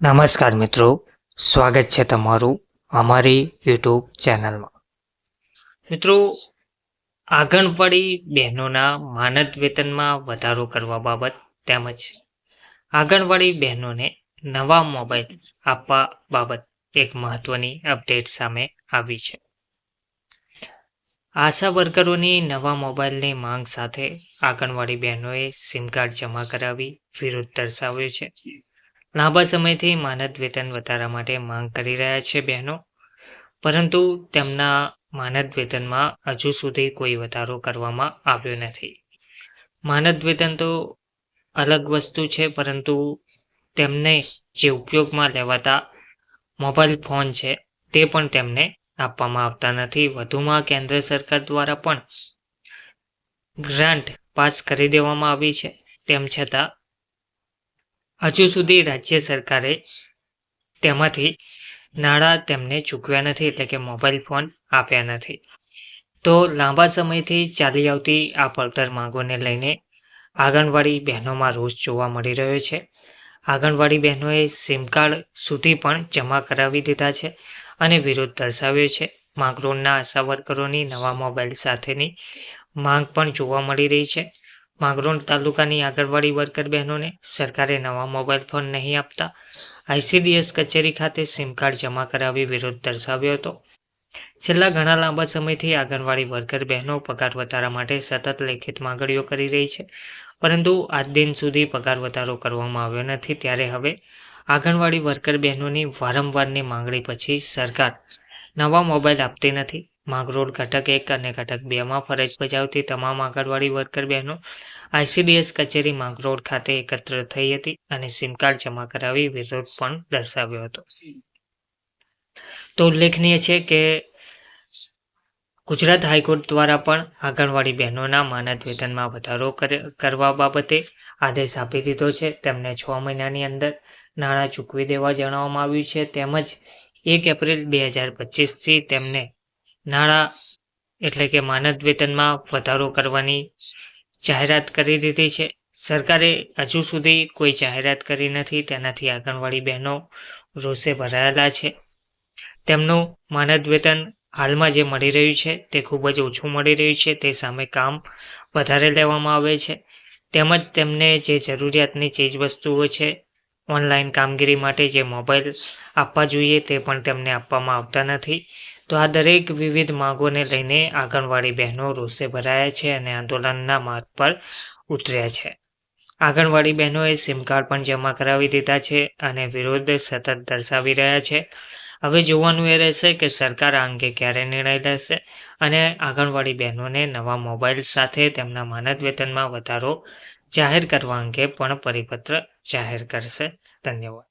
નમસ્કાર મિત્રો, સ્વાગત છે તમારું અમારી યુટ્યુબ ચેનલમાં. મિત્રો, આંગણવાડી બહેનોના માનદ વેતનમાં વધારો કરવા બાબત તેમજ આંગણવાડી બહેનોને નવા મોબાઈલ આપવા બાબત એક મહત્વની અપડેટ સામે આવી છે. આશા વર્કરોની નવા મોબાઈલની માંગ સાથે આંગણવાડી બહેનોએ સિમ કાર્ડ જમા કરાવી વિરોધ દર્શાવ્યો છે. લાંબા સમયથી માનદ વેતન વધારા માટે માંગ કરી રહ્યા છે બહેનો. પરંતુ તેમના માનદ વેતનમાં હજુ સુધી કોઈ વધારો કરવામાં આવ્યો નથી. માનદ વેતન તો અલગ વસ્તુ છે, પરંતુ તેમને જે ઉપયોગમાં લેવાતા મોબાઈલ ફોન છે, તે પણ તેમને આપવામાં આવતા નથી. વધુમાં કેન્દ્ર સરકાર દ્વારા પણ ગ્રાન્ટ પાસ કરી દેવામાં આવી છે. તેમ છતાં હજુ સુધી રાજ્ય સરકારે તેમાંથી નાણાં તેમને ચૂકવ્યા નથી, એટલે કે મોબાઈલ ફોન આપ્યા નથી. તો લાંબા સમયથી ચાલી આવતી આ પડતર માંગોને લઈને આંગણવાડી બહેનોમાં રોષ જોવા મળી રહ્યો છે. આંગણવાડી બહેનોએ સિમ કાર્ડ સુધી પણ જમા કરાવી દીધા છે અને વિરોધ દર્શાવ્યો છે. માંગરોળના આશા વર્કરોની નવા મોબાઈલ સાથેની માંગ પણ જોવા મળી રહી છે. માંગરોળ તાલુકાની આંગણવાડી વર્કર બહેનોને સરકારે નવા મોબાઈલ ફોન નહીં આપતા. આઈસીડીએસ કચેરી ખાતે સિમ કાર્ડ જમા કરાવી વિરોધ દર્શાવ્યો હતો. છેલ્લા ઘણા લાંબા સમયથી આંગણવાડી વર્કર બહેનો પગાર વધારા માટે સતત લેખિત માંગણીઓ કરી રહી છે. પરંતુ આજ દિન સુધી પગાર વધારો કરવામાં આવ્યો નથી. ત્યારે હવે આંગણવાડી વર્કર બહેનોની વારંવારની માંગણી પછી સરકાર નવા મોબાઈલ આપતી નથી. માંગરોળ ઘટક એક અને ઘટક બેમાં ફરજ બજાવતી તમામ આંગણવાડી વર્કર બહેનો આઈસીડીએસ કચેરી માંગરોળ ખાતે એકત્ર થઈ હતી અને સિમ કાર્ડ જમા કરાવી વિરોધ પણ દર્શાવ્યો હતો. તો ઉલ્લેખનીય છે કે ગુજરાત હાઈકોર્ટ દ્વારા પણ આંગણવાડી બહેનોના માનદ વેતનમાં વધારો કરવા બાબતે આદેશ આપી દીધો છે. તેમને છ મહિનાની અંદર નાણાં ચૂકવી દેવા જણાવવામાં આવ્યું છે. તેમજ એક એપ્રિલ બે હજાર પચીસથી તેમને નાણાં એટલે કે માનદ વેતનમાં વધારો કરવાની જાહેરાત કરી દીધી છે. સરકારે હજુ સુધી કોઈ જાહેરાત કરી નથી. તેનાથી આંગણવાડી બહેનો રોષે ભરાયેલા છે. તેમનું માનદ વેતન હાલમાં જે મળી રહ્યું છે તે ખૂબ જ ઓછું મળી રહ્યું છે. તે સામે કામ વધારે લેવામાં આવે છે. તેમજ તેમને જે જરૂરિયાતની ચીજ વસ્તુઓ છે, ઓનલાઈન કામગીરી માટે જે મોબાઈલ આપવા જોઈએ તે પણ તેમને આપવામાં આવતા નથી. તો આ દરેક વિવિધ માંગોને લઈને આંગણવાડી બહેનો રોષે ભરાયા છે અને આંદોલનના માર્ગ પર ઉતર્યા છે. આંગણવાડી બહેનોએ સિમ કાર્ડ પણ જમા કરાવી દીધા છે અને વિરોધ સતત દર્શાવી રહ્યા છે. હવે જોવાનું એ રહેશે કે સરકાર આ અંગે ક્યારે નિર્ણય લેશે અને આંગણવાડી બહેનોને નવા મોબાઈલ સાથે તેમના માનદ વેતનમાં વધારો જાહેર કરવા અંગે પણ પરિપત્ર જાહેર કરશે. ધન્યવાદ.